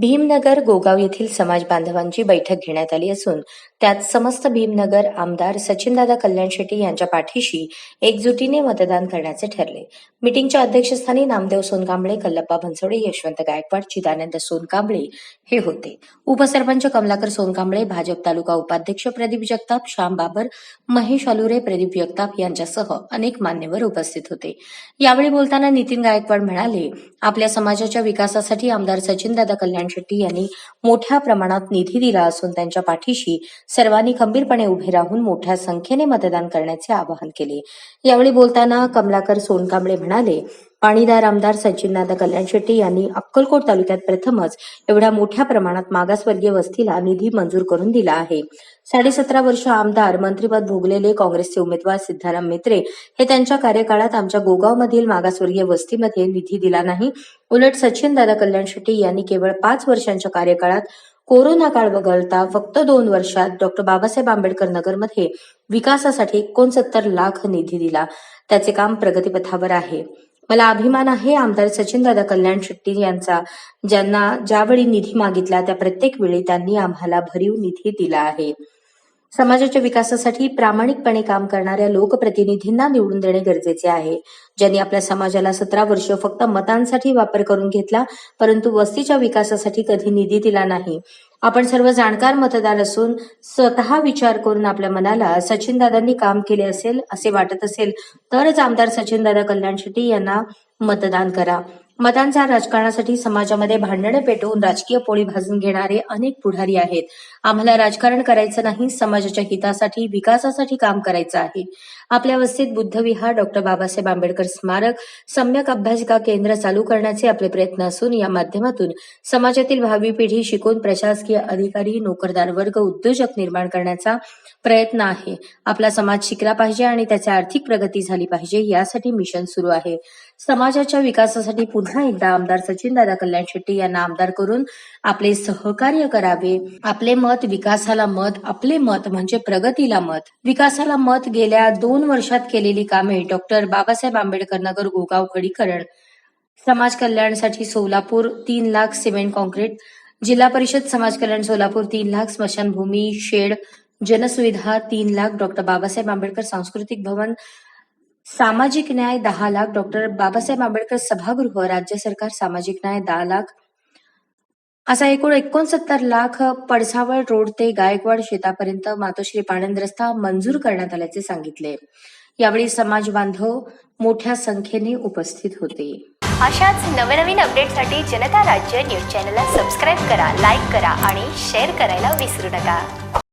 भीमनगर गोगाव येथील समाज बांधवांची बैठक घेण्यात आली असून त्यात समस्त भीमनगर आमदार सचिनदादा कल्याण शेट्टी यांच्या पाठीशी एकजुटीने मतदान करण्याचे ठरले. मिटिंगच्या अध्यक्षस्थानी नामदेव सोनकांबळे कल्लप्पा बनसोडे यशवंत गायकवाड चिदानंद सोनकांबळे हे होते. उपसरपंच कमलाकर सोनकांबळे भाजप तालुका उपाध्यक्ष प्रदीप जगताप श्याम बाबर महेश अलुरे प्रदीप जगताप यांच्यासह अनेक मान्यवर उपस्थित होते. यावेळी बोलताना नितीन गायकवाड म्हणाले आपल्या समाजाच्या विकासासाठी आमदार सचिनदादा कल्याण शेट्टी यांनी मोठ्या प्रमाणात निधी दिला असून त्यांच्या पाठीशी सर्वांनी खंबीरपणे उभे राहून मोठ्या संख्येने मतदान करण्याचे आवाहन केले. यावेळी बोलताना कमलाकर सोनकांबळे म्हणाले पाणीदार आमदार सचिननादा कल्याण शेट्टी यांनी अक्कलकोट तालुक्यात प्रथमच एवढ्या मोठ्या प्रमाणात मागासवर्गीय वस्तीला निधी मंजूर करून दिला आहे. साडेसतरा वर्ष आमदार मंत्रीपद भोगलेले काँग्रेसचे उमेदवार सिद्धाराम मित्रे हे त्यांच्या कार्यकाळात आमच्या गोगावमधील मागासवर्गीय वस्तीमध्ये निधी दिला नाही. उलट सचिनदादा कल्याण शेट्टी यांनी केवळ पाच वर्षांच्या कार्यकाळात कोरोना काळ वगळता फक्त दोन वर्षात डॉक्टर बाबासाहेब आंबेडकर नगरमध्ये विकासासाठी एकोणसत्तर लाख निधी दिला. त्याचे काम प्रगतीपथावर आहे. मला अभिमान आहे आमदार सचिनदादा कल्याण शेट्टी यांचा ज्यांना ज्यावेळी निधी मागितला त्या प्रत्येक वेळी त्यांनी आम्हाला भरीव निधी दिला आहे. समाजाच्या विकासासाठी प्रामाणिकपणे काम करणाऱ्या लोकप्रतिनिधींना निवडून देणे गरजेचे आहे. ज्यांनी आपल्या समाजाला सतरा वर्ष फक्त मतांसाठी वापर करून घेतला परंतु वस्तीच्या विकासासाठी कधी निधी दिला नाही. आपण सर्व जाणकार मतदार असून स्वतः विचार करून आपल्या मनाला सचिनदादांनी काम केले असेल असे वाटत असेल तरच आमदार सचिनदादा कल्याण शेट्टी यांना मतदान करा. मतांच्या राजकारणासाठी समाजामध्ये भांडणं पेटवून राजकीय पोळी भाजून घेणारे अनेक पुढारी आहेत. आम्हाला राजकारण करायचं नाही समाजाच्या हितासाठी विकासासाठी काम करायचं आहे. आपल्या वस्तीत बुद्धविहार डॉक्टर बाबासाहेब आंबेडकर स्मारक सम्यक अभ्यासिका केंद्र चालू करण्याचे आपले प्रयत्न असून या माध्यमातून समाजातील भावी पिढी शिकून प्रशासकीय अधिकारी नोकरदार वर्ग उद्योजक निर्माण करण्याचा प्रयत्न आहे. आपला समाज शिकला पाहिजे आणि त्याची आर्थिक प्रगती झाली पाहिजे यासाठी मिशन सुरू आहे. समाजाच्या विकासासाठी पुन्हा एकदा आमदार सचिनदादा कल्याण शेट्टी यांना आमदार करून आपले सहकार्य करावे. आपले मत विकासाला मत आपले मत म्हणजे प्रगतीला मत. विकासाला मत गेल्या दोन वर्षात केलेली कामे डॉक्टर बाबासाहेब आंबेडकर नगर गोगाव खडीकरण. समाज कल्याणसाठी सोलापूर तीन लाख सिमेंट कॉन्क्रीट जिल्हा परिषद समाज कल्याण सोलापूर तीन लाख स्मशानभूमी शेड जनसुविधा तीन लाख डॉक्टर बाबासाहेब आंबेडकर सांस्कृतिक भवन. सामाजिक न्याय दहा लाख. डॉक्टर बाबासाहेब आंबेडकर सभागृह राज्य सरकार सामाजिक न्याय दहा लाख. असा एकूण एकोणसत्तर लाख पडसावळ रोड ते गायकवाड शेतापर्यंत मातोश्री पाणंद रस्ता मंजूर करण्यात आल्याचे सांगितले. यावेळी समाज बांधव मोठ्या संख्येने उपस्थित होते. अशाच नवनवीन अपडेटसाठी जनता राज्य न्यूज चॅनलला सबस्क्राईब करा लाईक करा आणि शेअर करायला विसरू नका.